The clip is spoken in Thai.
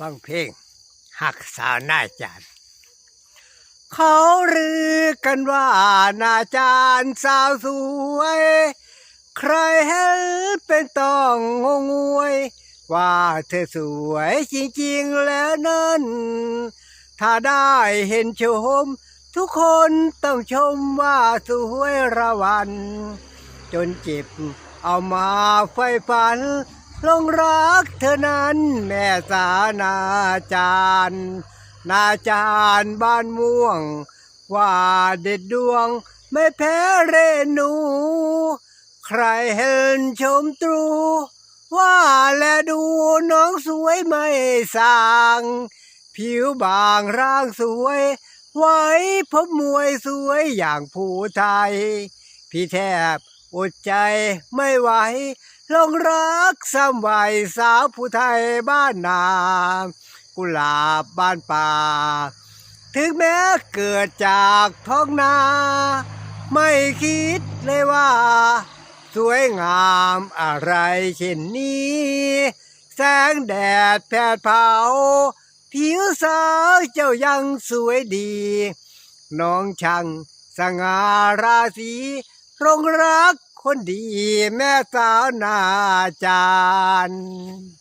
ฟังเพลงหักสาวหน้าจานเขาลือกันว่าหน้าจานสาวสวย ใครเห็นเป็นต้องงงวย ว่าเธอสวยจริงๆแล้วนั้นถ้าได้เห็นชม ทุกคนต้องชมว่าสวยระวัน จนเจ็บเอามาไฟฝัน ลงรักเธอนั้นแม่สานาจารย์นาจารย์บ้านม่วง ว่าเด็ดดวงไม่แพ้เรนู ใครเห็นชมตรู ว่าแลดูน้องสวยไม่สาง ผิวบางร่างสวย ไว้พบมวยสวยอย่างผู้ไทย พี่แทบอดใจไม่ไหว ลงรักซ้ำวัยสาวผู้ไทยบ้านนา กุหลาบบ้านป่า ถึงแม้เกิดจากท้องนา ไม่คิดเลยว่า สวยงามอะไรเช่นนี้ แสงแดดแผดเผา ผิวสาวเจ้ายังสวยดี น้องช่างสง่าราศีรงรัก คนดีแม่สาวนาจารย์